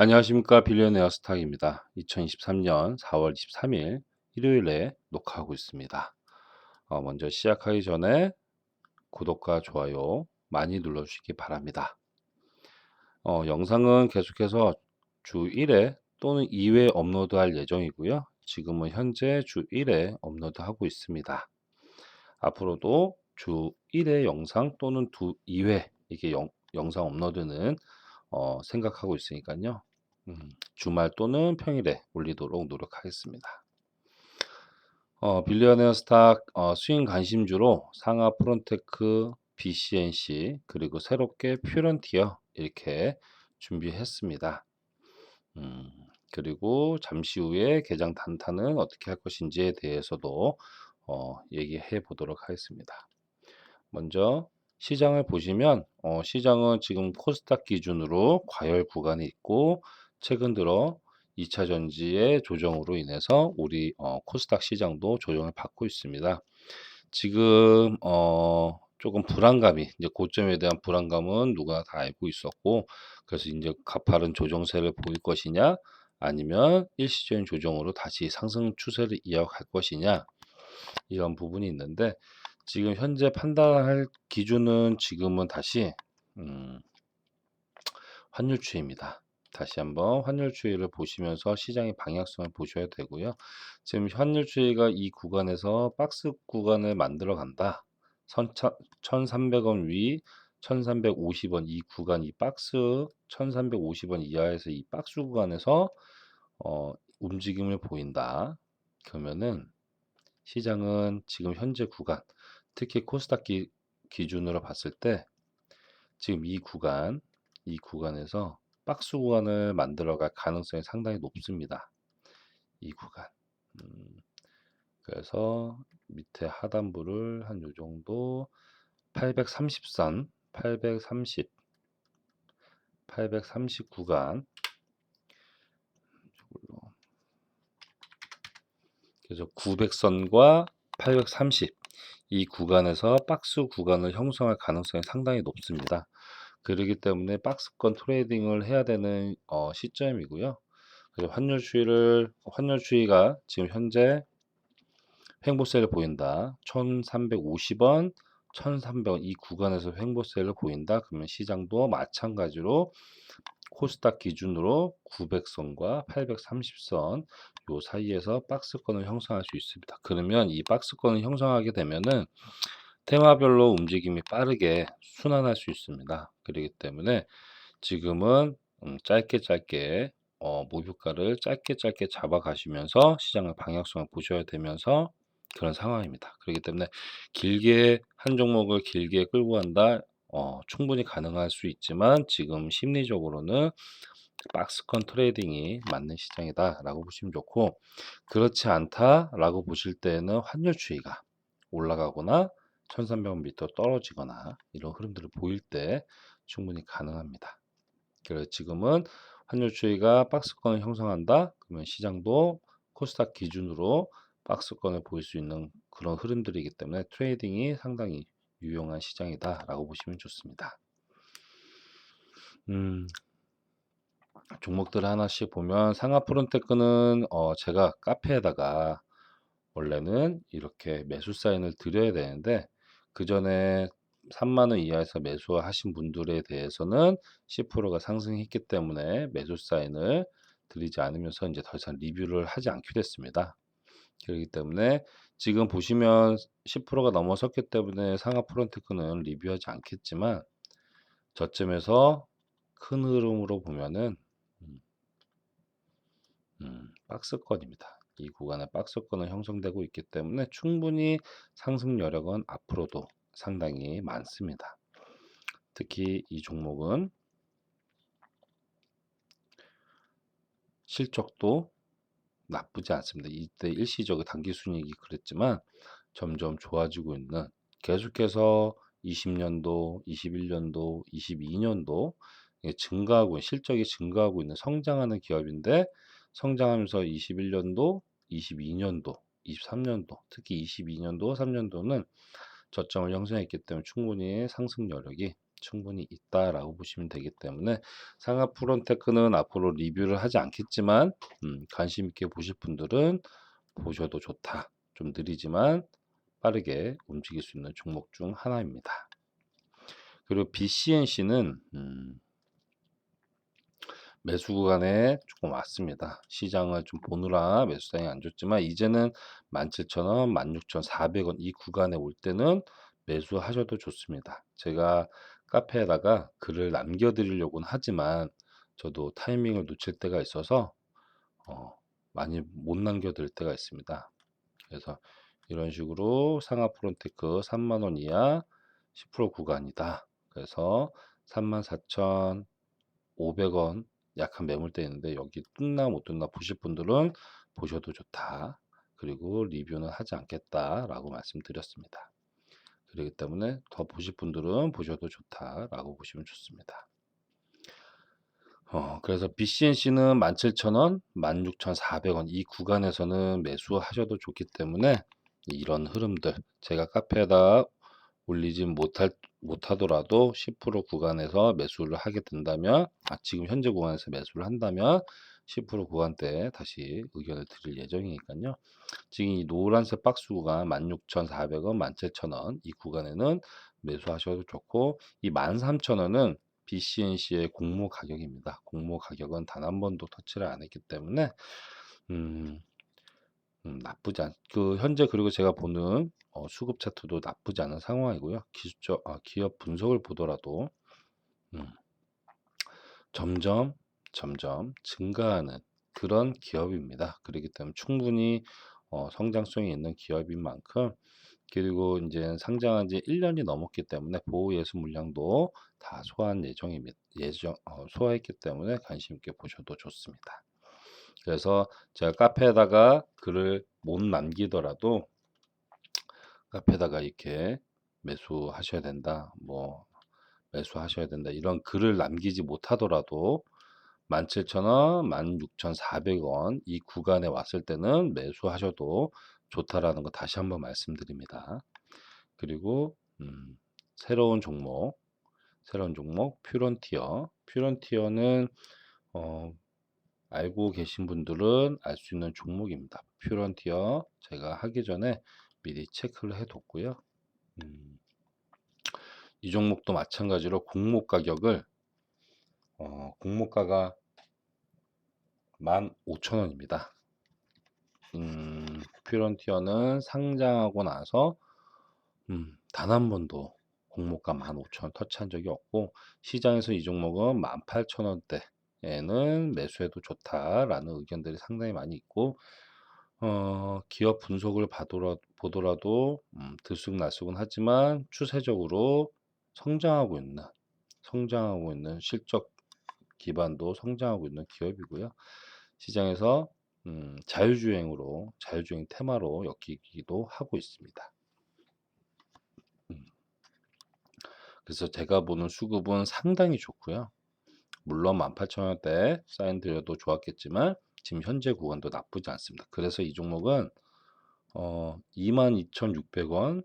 안녕하십니까 빌리어네어 스탁입니다. 2023년 4월 23일 일요일에 녹화하고 있습니다. 어, 먼저 시작하기 전에 구독과 좋아요 많이 눌러주시기 바랍니다. 어, 영상은 계속해서 주 1회 또는 2회 업로드할 예정이고요. 지금은 현재 주 1회 업로드하고 있습니다. 앞으로도 주 1회 영상 또는 두 2회 이게 영, 영상 업로드는 어, 생각하고 있으니까요. 음, 주말 또는 평일에 올리도록 노력하겠습니다. 어, 빌리어네어 스탁 어, 스윙 관심주로 상하 프론테크, BCNC 그리고 새롭게 퓨런티어 이렇게 준비했습니다. 음, 그리고 잠시 후에 개장 단타는 어떻게 할 것인지에 대해서도 어, 얘기해 보도록 하겠습니다. 먼저 시장을 보시면 어, 시장은 지금 코스닥 기준으로 과열 구간이 있고 최근 들어 2차 전지의 조정으로 인해서 우리 어, 코스닥 시장도 조정을 받고 있습니다. 지금 어, 조금 불안감이 이제 고점에 대한 불안감은 누가 다 알고 있었고 그래서 이제 가파른 조정세를 보일 것이냐 아니면 일시적인 조정으로 다시 상승 추세를 이어갈 것이냐 이런 부분이 있는데 지금 현재 판단할 기준은 지금은 다시 음, 환율 추이입니다. 다시 한번 환율 추이를 보시면서 시장의 방향성을 보셔야 되고요. 지금 환율 추이가 이 구간에서 박스 구간을 만들어 간다. 1300원 위 1350원 이 구간 이 박스 1350원 이하에서 이 박스 구간에서 어, 움직임을 보인다. 그러면은 시장은 지금 현재 구간 특히 코스닥 기, 기준으로 봤을 때 지금 이 구간 이 구간에서 박스 구간을 만들어갈 가능성이 상당히 높습니다. 이 구간. 음, 그래서 밑에 하단부를 한 요 정도 830선, 830, 830 구간. 그래서 900선과 830 이 구간에서 박스 구간을 형성할 가능성이 상당히 높습니다. 그러기 때문에 박스권 트레이딩을 해야 되는 어, 시점이고요. 그리고 환율 추이를 환율 추이가 지금 현재 횡보세를 보인다. 1350원, 1300원 이 구간에서 횡보세를 보인다. 그러면 시장도 마찬가지로 코스닥 기준으로 900선과 830선 요 사이에서 박스권을 형성할 수 있습니다. 그러면 이 박스권을 형성하게 되면은 테마별로 움직임이 빠르게 순환할 수 있습니다. 그렇기 때문에 지금은 음, 짧게 짧게 어, 목표가를 짧게 짧게 잡아 가시면서 시장의 방향성을 보셔야 되면서 그런 상황입니다. 그렇기 때문에 길게 한 종목을 길게 끌고 간다 어, 충분히 가능할 수 있지만 지금 심리적으로는 박스권 트레이딩이 맞는 시장이다라고 보시면 좋고 그렇지 않다라고 보실 때는 환율 추이가 올라가거나 1300원 밑으로 떨어지거나 이런 흐름들을 보일 때 충분히 가능합니다. 그래서 지금은 환율 추이가 박스권을 형성한다 그러면 시장도 코스닥 기준으로 박스권을 보일 수 있는 그런 흐름들이기 때문에 트레이딩이 상당히 유용한 시장이다라고 보시면 좋습니다. 음, 종목들 하나씩 보면 상하 프론테크는 어, 제가 카페에다가 원래는 이렇게 매수 사인을 드려야 되는데 그 전에 3만 원 이하에서 매수하신 분들에 대해서는 10%가 상승했기 때문에 매수 사인을 드리지 않으면서 이제 더 이상 리뷰를 하지 않기로 했습니다. 그렇기 때문에 지금 보시면 10%가 넘어섰기 때문에 상하 프론테크는 리뷰하지 않겠지만 저점에서 큰 흐름으로 보면은 음, 음, 박스권입니다. 이 구간에 박스권은 형성되고 있기 때문에 충분히 상승 여력은 앞으로도 상당히 많습니다. 특히 이 종목은 실적도 나쁘지 않습니다. 이때 일시적인 단기 순이익이 그랬지만 점점 좋아지고 있는 계속해서 20년도, 21년도, 22년도 증가하고 실적이 증가하고 있는 성장하는 기업인데 성장하면서 21년도, 22년도, 23년도, 특히 22년도, 3년도는 저점을 형성했기 때문에 충분히 상승 여력이 충분히 있다라고 보시면 되기 때문에 상하 프론테크는 앞으로 리뷰를 하지 않겠지만 음, 관심 있게 보실 분들은 보셔도 좋다. 좀 느리지만 빠르게 움직일 수 있는 종목 중 하나입니다. 그리고 BCNC는 음, 매수 구간에 조금 왔습니다. 시장을 좀 보느라 매수장이 안 좋지만 이제는 17,000원, 16,400원 이 구간에 올 때는 매수하셔도 좋습니다. 제가 카페에다가 글을 남겨드리려고는 하지만 저도 타이밍을 놓칠 때가 있어서 어, 많이 못 남겨드릴 때가 있습니다. 그래서 이런 식으로 상하 프론테크 3만원 이하 10% 구간이다. 그래서 34,500원 약한 매물대 있는데 여기 뜬나 못 뜬나 보실 분들은 보셔도 좋다. 그리고 리뷰는 하지 않겠다라고 말씀드렸습니다. 그렇기 때문에 더 보실 분들은 보셔도 좋다라고 보시면 좋습니다. 어, 그래서 BCNC는 17,000원, 16,400원 이 구간에서는 매수하셔도 좋기 때문에 이런 흐름들 제가 카페에다 올리지 못할 못하더라도 10% 구간에서 매수를 하게 된다면 아, 지금 현재 구간에서 매수를 한다면 10% 구간대 다시 의견을 드릴 예정이니까요. 지금 이 노란색 박스 구간 16,400원, 17,000원 이 구간에는 매수하셔도 좋고 이 13,000원은 BCNC의 공모 가격입니다. 공모 가격은 단 한 번도 터치를 안 했기 때문에 음, 음, 나쁘지 않. 그 현재 그리고 제가 보는 어, 수급 차트도 나쁘지 않은 상황이고요. 기술적 아, 기업 분석을 보더라도 음, 점점 점점 증가하는 그런 기업입니다. 그렇기 때문에 충분히 어, 성장성이 있는 기업인 만큼 그리고 이제 상장한 지 1년이 넘었기 때문에 보호 예수 물량도 다 소화한 예정입니다. 예정 어, 소화했기 때문에 관심 있게 보셔도 좋습니다. 그래서 제가 카페에다가 글을 못 남기더라도 카페에다가 이렇게 매수하셔야 된다. 뭐 매수하셔야 된다. 이런 글을 남기지 못하더라도 17,000원, 16,400원 이 구간에 왔을 때는 매수하셔도 좋다라는 거 다시 한번 말씀드립니다. 그리고 음, 새로운 종목, 새로운 종목 퓨런티어. 퓨런티어는 어, 알고 계신 분들은 알 수 있는 종목입니다. 퓨런티어 제가 하기 전에 미리 체크를 해뒀고요. 음, 이 종목도 마찬가지로 공모 가격을 어, 공모가가 15,000원입니다. 음, 퓨런티어는 상장하고 나서 음, 단 한 번도 공모가 15,000원 터치한 적이 없고 시장에서 이 종목은 18,000원대 에는 매수해도 좋다라는 의견들이 상당히 많이 있고 어, 기업 분석을 보더라도 음, 들쑥날쑥은 하지만 추세적으로 성장하고 있는 성장하고 있는 실적 기반도 성장하고 있는 기업이고요. 시장에서 음, 자율주행으로 자율주행 테마로 엮이기도 하고 있습니다. 음. 그래서 제가 보는 수급은 상당히 좋고요. 물론 18,000원대 사인 드려도 좋았겠지만 지금 현재 구간도 나쁘지 않습니다. 그래서 이 종목은 어, 22,600원,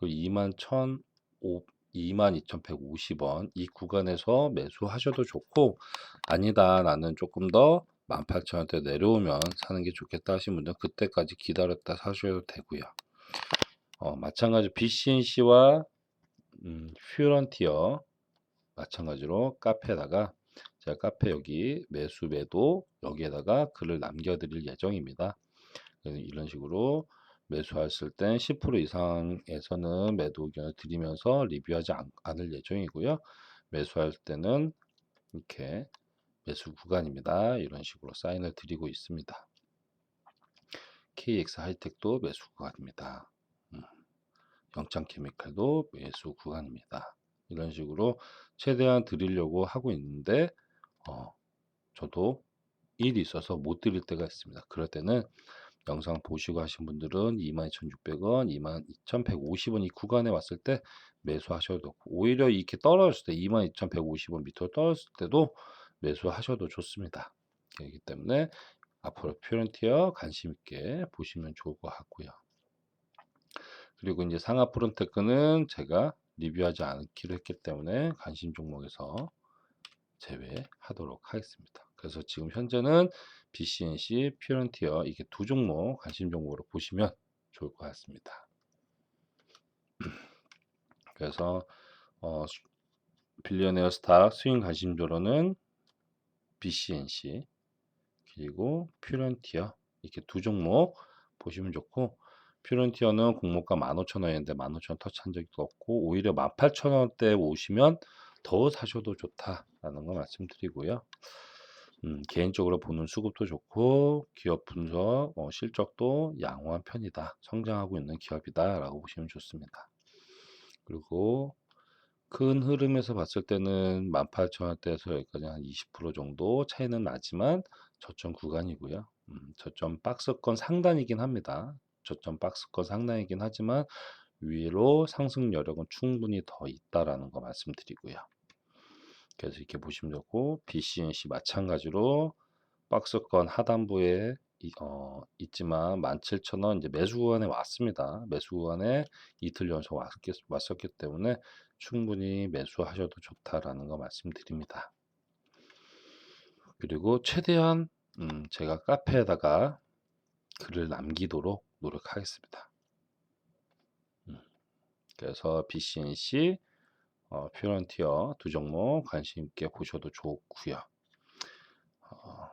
그21,150 22,150원 이 구간에서 매수하셔도 좋고 아니다 나는 조금 더 18,000원대 내려오면 사는 게 좋겠다 하신 분들은 그때까지 기다렸다 사셔도 되고요. 어, 마찬가지 BCNC와 음, 퓨런티어 마찬가지로 카페에다가 제가 카페 여기 매수 매도 여기에다가 글을 남겨드릴 예정입니다. 이런 식으로 매수했을 땐 10% 이상에서는 매도 의견을 드리면서 리뷰하지 않, 않을 예정이고요. 매수할 때는 이렇게 매수 구간입니다. 이런 식으로 사인을 드리고 있습니다. KX 하이텍도 매수 구간입니다. 음, 영창 케미칼도 매수 구간입니다. 이런 식으로 최대한 드리려고 하고 있는데 어, 저도 일이 있어서 못 드릴 때가 있습니다. 그럴 때는 영상 보시고 하신 분들은 22,600원, 22,150원 이 구간에 왔을 때 매수하셔도 좋고 오히려 이렇게 떨어졌을 때 22,150원 밑으로 떨어졌을 때도 매수하셔도 좋습니다. 그렇기 때문에 앞으로 퓨런티어 관심 있게 보시면 좋을 것 같고요. 그리고 이제 상하 프론테크는 제가 리뷰하지 않기로 했기 때문에 관심 종목에서 제외하도록 하겠습니다. 그래서 지금 현재는 BCNC, 퓨런티어 이게 두 종목 관심 종목으로 보시면 좋을 것 같습니다. 그래서 어, 빌리언에어 스타 스윙 관심조로는 BCNC 그리고 퓨런티어 이렇게 두 종목 보시면 좋고 퓨런티어는 공모가 15,000원인데 15,000원 터치한 적이 없고 오히려 18,000원대 오시면 더 사셔도 좋다라는 거 말씀드리고요. 음, 개인적으로 보는 수급도 좋고 기업 분석 어, 실적도 양호한 편이다. 성장하고 있는 기업이다라고 보시면 좋습니다. 그리고 큰 흐름에서 봤을 때는 18,000원대에서 여기까지 한 20% 정도 차이는 나지만 저점 구간이고요. 음, 저점 박스권 상단이긴 합니다. 저점 박스권 상단이긴 하지만 위로 상승 여력은 충분히 더 있다라는 거 말씀드리고요. 그래서 이렇게 보시면 좋고 BCNC 마찬가지로 박스권 하단부에 이- 어, 있지만 17,000원 이제 매수 구간에 왔습니다. 매수 구간에 이틀 연속 왔기, 왔었기 때문에 충분히 매수하셔도 좋다라는 거 말씀드립니다. 그리고 최대한 음, 제가 카페에다가 글을 남기도록 노력하겠습니다. 음, 그래서 BCNC, 어, 퓨런티어 두 종목 관심 있게 보셔도 좋고요. 어,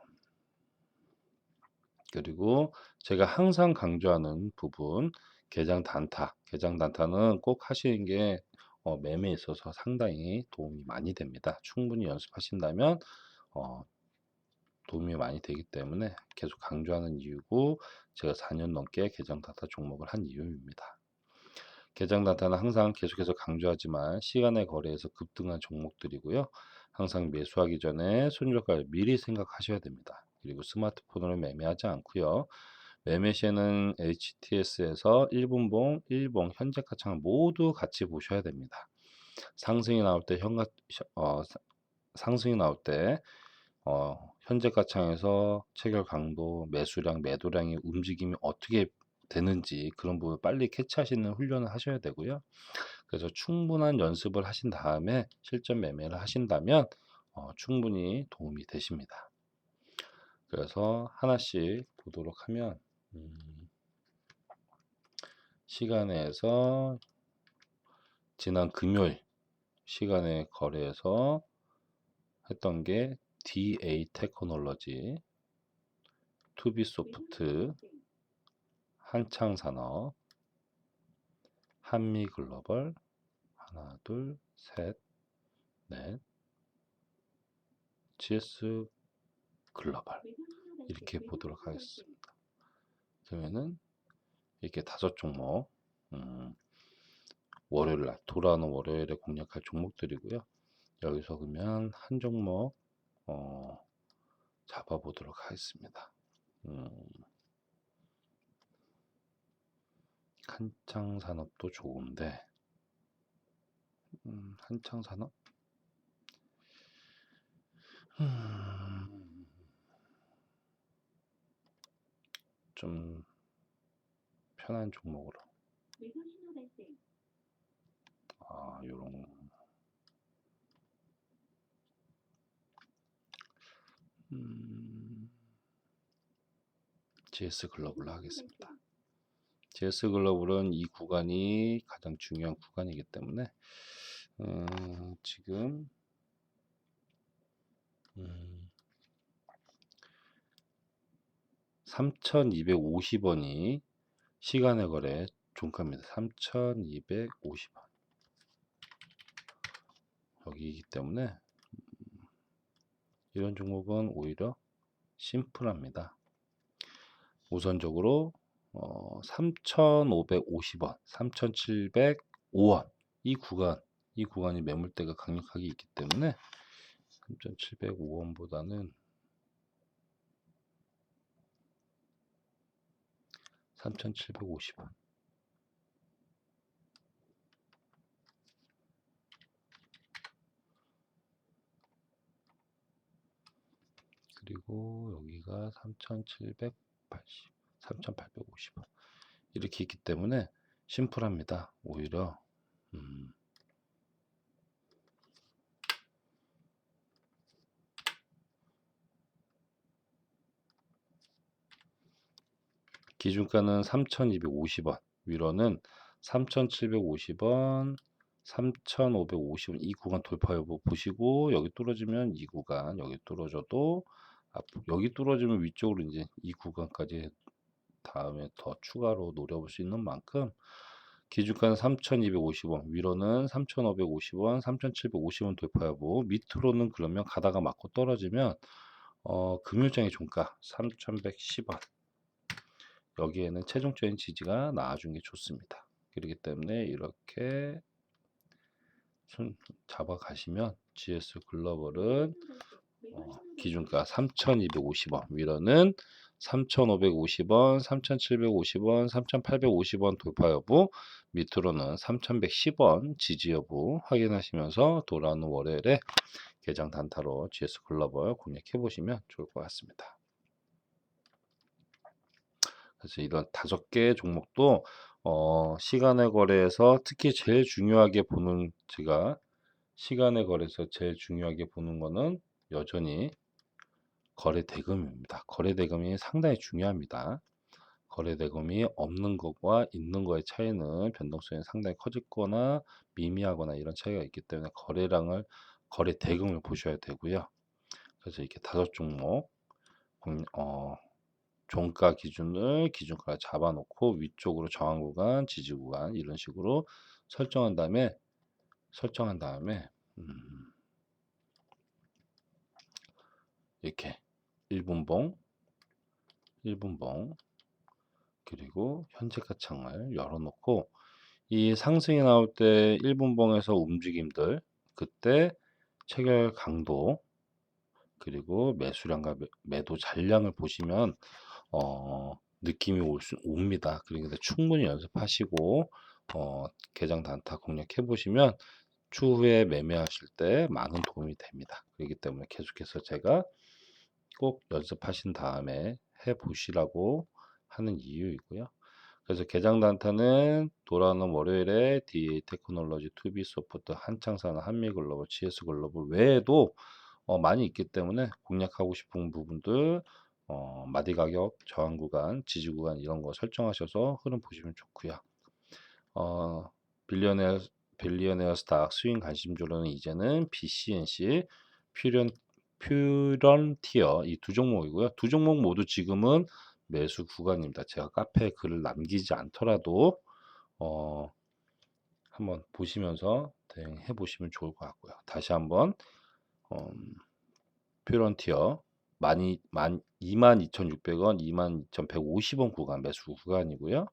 그리고 제가 항상 강조하는 부분 개장 단타, 개장 단타는 꼭 하시는 게 어, 매매에 있어서 상당히 도움이 많이 됩니다. 충분히 연습하신다면 어, 도움이 많이 되기 때문에 계속 강조하는 이유고 제가 4년 넘게 개장 단타 종목을 한 이유입니다. 개장 단타는 항상 계속해서 강조하지만 시간의 거래에서 급등한 종목들이고요. 항상 매수하기 전에 손절가를 미리 생각하셔야 됩니다. 그리고 스마트폰으로 매매하지 않고요. 매매 시에는 HTS에서 1분봉, 1봉, 현재가 창을 모두 같이 보셔야 됩니다. 상승이 나올 때 현가, 어, 사- 상승이 나올 때 어, 현재 가 창에서 체결 강도, 매수량, 매도량의 움직임이 어떻게 되는지 그런 부분을 빨리 캐치하시는 훈련을 하셔야 되고요. 그래서 충분한 연습을 하신 다음에 실전 매매를 하신다면 어, 충분히 도움이 되십니다. 그래서 하나씩 보도록 하면 음, 시간에서 지난 금요일 시간에 거래해서 했던 게 DA 테크놀로지, 투비소프트, 한창산업, 한미글로벌, 하나, 둘, 셋, 넷, GS 글로벌 이렇게 보도록 하겠습니다. 그러면은 이렇게 다섯 종목 음, 월요일 날 돌아오는 월요일에 공략할 종목들이고요. 여기서 그러면 한 종목 어, 잡아보도록 하겠습니다. 음, 한창 산업도 좋은데 음, 한창 산업? 음, 좀 편한 종목으로. 아 요런 음, GS 글로벌로 하겠습니다. GS 글로벌은 이 구간이 가장 중요한 구간이기 때문에 어, 지금 음, 3,250원이 시간의 거래 종가입니다. 3,250원 여기이기 때문에 음, 이런 종목은 오히려 심플합니다. 우선적으로 어, 3,550원, 3,705원 이 구간, 이 구간이 매물대가 강력하게 있기 때문에 3,705원보다는 3,750원 그리고 여기가 3,780, 3,850원 이렇게 있기 때문에 심플합니다. 오히려 음, 기준가는 3,250원, 위로는 3,750원, 3,550원 이 구간 돌파 여부 보시고 여기 뚫어지면 이 구간, 여기 뚫어져도 여기 뚫어지면 위쪽으로 이제 이 구간까지 다음에 더 추가로 노려볼 수 있는 만큼 기준가는 3,250원, 위로는 3,550원, 3,750원 돌파 여부, 밑으로는 그러면 가다가 맞고 떨어지면 어, 금요장의 종가 3,110원. 여기에는 최종적인 지지가 나와준 게 좋습니다. 그렇기 때문에 이렇게 손 잡아 가시면 GS 글로벌은 어, 기준가 3,250원, 위로는 3,550원, 3,750원, 3,850원 돌파 여부, 밑으로는 3,110원 지지 여부 확인하시면서 돌아오는 월요일에 개장 단타로 GS 글로벌 공략해 보시면 좋을 것 같습니다. 그래서 이런 다섯 개 종목도 어, 시간의 거래에서 특히 제일 중요하게 보는 제가 시간의 거래에서 제일 중요하게 보는 거는 여전히 거래 대금입니다. 거래 대금이 상당히 중요합니다. 거래 대금이 없는 것과 있는 거의 차이는 변동성이 상당히 커지거나 미미하거나 이런 차이가 있기 때문에 거래량을 거래 대금을 보셔야 되고요. 그래서 이렇게 다섯 종목 공- 어, 종가 기준을 기준가 잡아놓고 위쪽으로 저항 구간, 지지 구간 이런 식으로 설정한 다음에 설정한 다음에 음, 이렇게 1분봉, 1분봉 그리고 현재가 창을 열어놓고 이 상승이 나올 때 1분봉에서 움직임들 그때 체결 강도 그리고 매수량과 매- 매도 잔량을 보시면 어, 느낌이 올 수, 옵니다. 그러니까 충분히 연습하시고 어, 개장 단타 공략해 보시면 추후에 매매하실 때 많은 도움이 됩니다. 그렇기 때문에 계속해서 제가 꼭 연습하신 다음에 해 보시라고 하는 이유이고요. 그래서 개장 단타는 돌아오는 월요일에 DA 테크놀로지, 투비 소프트, 한창산, 한미 글로벌, GS글로벌 외에도 어, 많이 있기 때문에 공략하고 싶은 부분들 어, 마디 가격, 저항 구간, 지지 구간 이런 거 설정하셔서 흐름 보시면 좋고요. 어, 빌리어네어 빌리어네어 스탁 스윙 관심주로는 이제는 BCNC, 퓨런 퓨런티어 이 두 종목이고요. 두 종목 모두 지금은 매수 구간입니다. 제가 카페에 글을 남기지 않더라도 어, 한번 보시면서 대응해 보시면 좋을 것 같고요. 다시 한번 어, 퓨런티어 22,600원, 22,150원 구간 매수 구간이고요.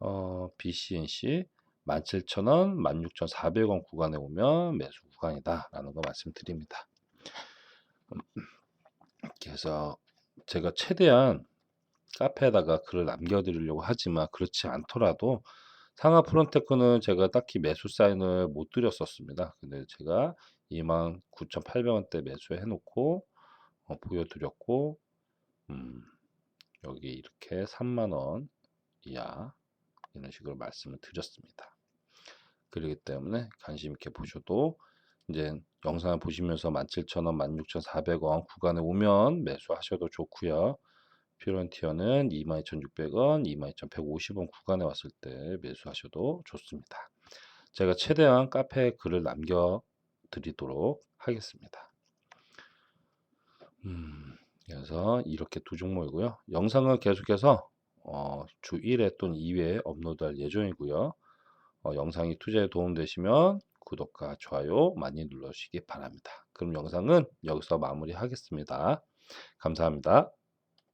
어, BCNC 17,000원, 16,400원 구간에 오면 매수 구간이다라는 거 말씀드립니다. 그래서 제가 최대한 카페에다가 글을 남겨드리려고 하지만 그렇지 않더라도 상하 프론테크는 제가 딱히 매수 사인을 못 드렸었습니다. 근데 제가 29,800원대 매수해 놓고 어, 보여드렸고 음, 여기 이렇게 3만원 이하 이런 식으로 말씀을 드렸습니다. 그렇기 때문에 관심 있게 보셔도 이제 영상을 보시면서 17,000원, 16,400원 구간에 오면 매수하셔도 좋고요. 퓨런티어는 22,600원, 22,150원 구간에 왔을 때 매수하셔도 좋습니다. 제가 최대한 카페에 글을 남겨 드리도록 하겠습니다. 음, 그래서 이렇게 두 종목이고요. 영상은 계속해서 어, 주 1회 또는 2회 업로드할 예정이고요. 어, 영상이 투자에 도움되시면 구독과 좋아요 많이 눌러주시기 바랍니다. 그럼 영상은 여기서 마무리하겠습니다. 감사합니다.